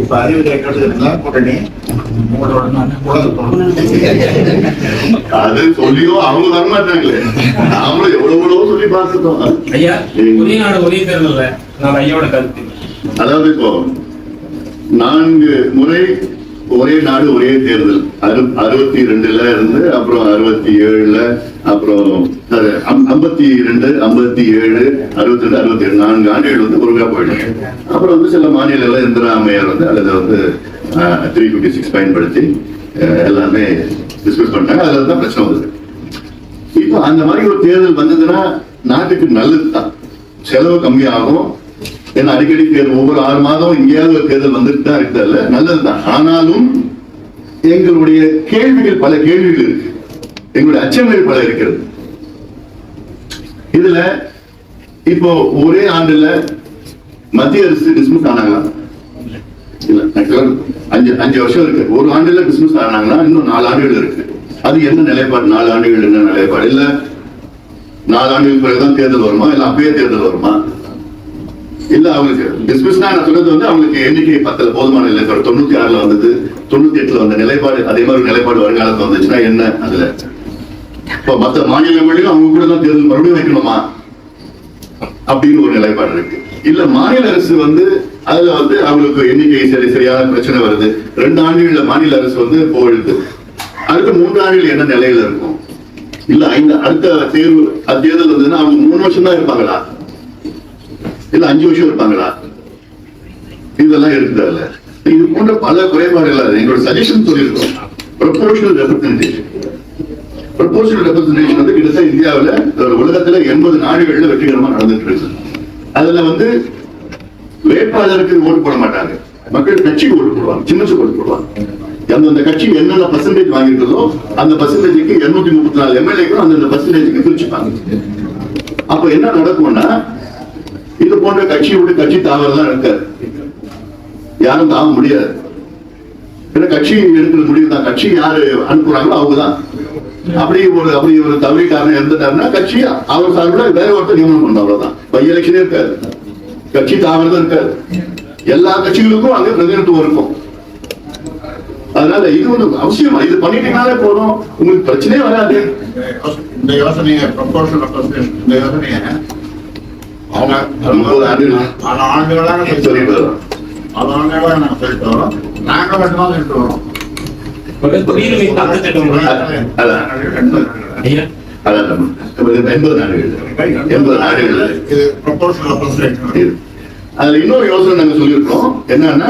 இப்ப அறிவு கேட்கறதுல கூட்டணி அது சொல்லியும் அவங்க வரமாட்டாங்களே நாமளும் எவ்வளவு சொல்லி பார்த்துட்டோம் ஐயா ஒரே நாடு ஒரே தேர்தல்ல நான் ஐயாவோட கருத்து. அதாவது இப்போ நான்கு முறை ஒரே நாடு ஒரே தேர்தல். அறு அறுபத்தி ரெண்டுல இருந்து அப்புறம் அறுபத்தி ஏழுல அப்புறம் ஐம்பத்தி ரெண்டு ஐம்பத்தி ஏழு அறுபத்தி ரெண்டு அறுபத்தி ஏழு நான்கு ஆண்டுகள் வந்து ஒருங்கா போயிடுச்சு. அப்புறம் வந்து சில மாநிலங்கள்ல இந்திரா அம்மையார் வந்து அல்லது வந்து த்ரீ ஃபிஃப்டி சிக்ஸ் பயன்படுத்தி எல்லாமே டிஸ்கஸ் பண்ணிட்டாங்க. அதுல தான் பிரச்சனை வந்தது. இப்போ அந்த மாதிரி ஒரு தேர்தல் வந்ததுன்னா நாட்டுக்கு நல்லது தான் செலவு கம்மியாகும். ஏன்னா அடிக்கடி தேர்தல் ஒவ்வொரு ஆறு மாதம் எங்கேயாவது ஒரு தேர்தல் வந்துட்டு தான் இருக்குதுல்ல நல்லது ஆனாலும் எங்களுடைய கேள்விகள் பல கேள்விகள் இருக்கு. எங்களுடைய அச்சங்கள் பல இருக்கிறது. இதுல இப்போ ஒரே ஆண்டுல மத்திய அரசு டிஸ்மிஸ் ஆனாங்களா? இல்ல. அஞ்சு அஞ்சு வருஷம் இருக்கு. ஒரு ஆண்டுல டிஸ்மிஸ் ஆனாங்கன்னா இன்னும் நாலு ஆண்டுகள் இருக்கு. அது என்ன நிலைப்பாடு? நாலு ஆண்டுகள் என்ன நிலைப்பாடு? இல்ல நாலு ஆண்டுகள் பிறகுதான் தேர்தல் வருமா? இல்ல அப்பயே தேர்தல் வருமா? இல்ல அவங்களுக்கு டிஸ்மிஸ்னா நான் சொன்னது வந்து அவங்களுக்கு எண்ணிக்கை பத்துல போதுமான இல்லை தொண்ணூத்தி ஆறுல வந்தது தொண்ணூத்தி எட்டுல வந்த நிலைப்பாடு அதே மாதிரி நிலைப்பாடு வருங்காலத்துல வந்துச்சுன்னா என்ன அதுல? இப்ப மத்த மாநிலங்களிலும் அவங்க கூட தான் தேர்தல் மறுபடியும் வைக்கணுமா? அப்படின்னு ஒரு நிலைப்பாடு இருக்கு. இல்ல மாநில அரசு வந்து அதுல வந்து அவங்களுக்கு எண்ணிக்கை சரி சரியான பிரச்சனை வருது. ரெண்டு ஆண்டுகள்ல மாநில அரசு வந்து போயிடுது. அடுத்த மூன்று ஆண்டுகள் என்ன நிலையில இருக்கும்? இல்ல ஐந்து அடுத்த தேர்வு அது தேர்தல் வந்ததுன்னா அவங்க மூணு வருஷம் தான் இருப்பாங்களா? இல்ல அஞ்சு வருஷம் இருப்பாங்களா? இதெல்லாம் இருக்குது இது போன்ற பல குறைபாடுகள் எங்களோட சஜஷன் சொல்லியிருக்கோம். ப்ரொபோர்ஷனல் ரெப்ரஸன்டேஷன் ப்ரொபோர்ஷனல் ரெப்ரஸன்டேஷன் வந்து கிட்டத்தட்ட இந்தியாவில் உலகத்துல எண்பது நாடுகள்ல வெற்றிகரமா நடந்துட்டு இருக்கு. அதுல வந்து வேட்பாளருக்கு ஓட்டு போட மாட்டாங்க. மக்கள் கட்சிக்கு ஓட்டு போடுவாங்க. சின்னத்துக்கு ஓட்டு போடுவாங்க. அந்தந்த கட்சி என்னென்ன பர்சன்டேஜ் வாங்கியிருக்கிறதோ அந்த பர்சன்டேஜுக்கு இருநூத்தி முப்பத்தி நாலு எம்எல்ஏக்கும் அந்தந்த பர்சன்டேஜுக்கு பிரிச்சுப்பாங்க. அப்ப என்ன நடக்கும்னா இது போன்ற கட்சி விட்டு கட்சி தாவறதெல்லாம் இருக்காது யாரும் தாவ முடியாது. ஏன்னா கட்சி எடுக்கிற முடிவு தான் கட்சி யாரு அனுப்புறாங்களோ அவங்க தான் அப்படி ஒரு அப்படி ஒரு தவறிக்காரன் இருந்துட்டாருன்னா கட்சி அவர் சார்பில் வேற ஒருத்தர் நியமனம் பண்ண அவ்வளவுதான். பை எலெக்ஷனே இருக்காது. கட்சி தாவறதும் இருக்காது. எல்லா கட்சிகளுக்கும் அங்கே பிரதிநிதித்துவம் இருக்கும். அதனால இது ஒண்ணு அவசியமா? இது பண்ணிட்டீங்கனாலே போதும். உங்களுக்கு பிரச்சனையே வராது. இந்த யோசனையை ப்ரொபோஷனல் இந்த யோசனையை அவங்க முப்பது ஆண்டுகள் பல ஆண்டுகளாக சொல்லிட்டு வரோம். பல ஆண்டுகளாக நாங்க சொல்லிட்டு வரோம். நாங்க மட்டும்தான் சொல்லிட்டு வரோம். அதுல இன்னொரு யோசனை நாங்க சொல்லியிருக்கோம். என்னன்னா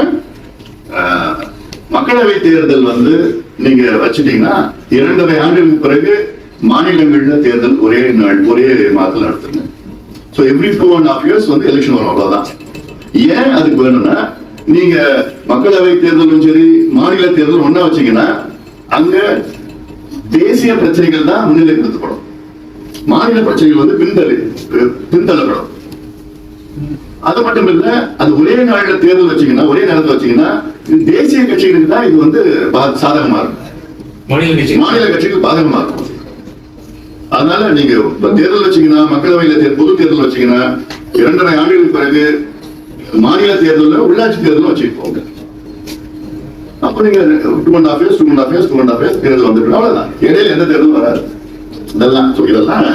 ஆஹ், மக்களவை தேர்தல் வந்து நீங்க வச்சுட்டீங்கன்னா இரண்டரை ஆண்டுகளுக்கு பிறகு மாநிலங்கள்ல தேர்தல் ஒரே நாள் ஒரே மாதத்துல நடத்துங்க. So every two and half years வந்து எலெக்ஷன் வரும் அவ்வளவுதான். ஏன் அதுக்கு வேணும்னா நீங்க மக்களவை தேர்தலும் சரி மாநில தேர்தல் ஒண்ணா வச்சீங்கன்னா அங்க தேசிய பிரச்சனைகள் தான் முன்னிலைப்படுத்தப்படும். மாநில பிரச்சனைகள் வந்து பின்தள்ளி பின்தள்ளப்படும். அது மட்டும் இல்ல அது ஒரே நாள்ல தேர்தல் வச்சீங்கன்னா ஒரே நேரத்துல வச்சீங்கன்னா தேசிய கட்சிகளுக்கு தான் இது வந்து சாதகமா இருக்கும். மாநில கட்சி மாநில கட்சிக்கு பாதகமா இருக்கும். அதனால நீங்க தேர்தல் வச்சீங்கன்னா மக்களவையில பொது தேர்தல் வச்சீங்கன்னா இரண்டரை ஆண்டுகளுக்கு பிறகு மாநில தேர்தல உள்ளாட்சி தேர்தலும் வச்சுக்கோங்க. அப்ப நீங்க two and half years two and half years two and half years தேர்தல் வந்துட்டு அவ்வளவுதான். இடையில எந்த தேர்தலும் வராது. இதெல்லாம் இதெல்லாம்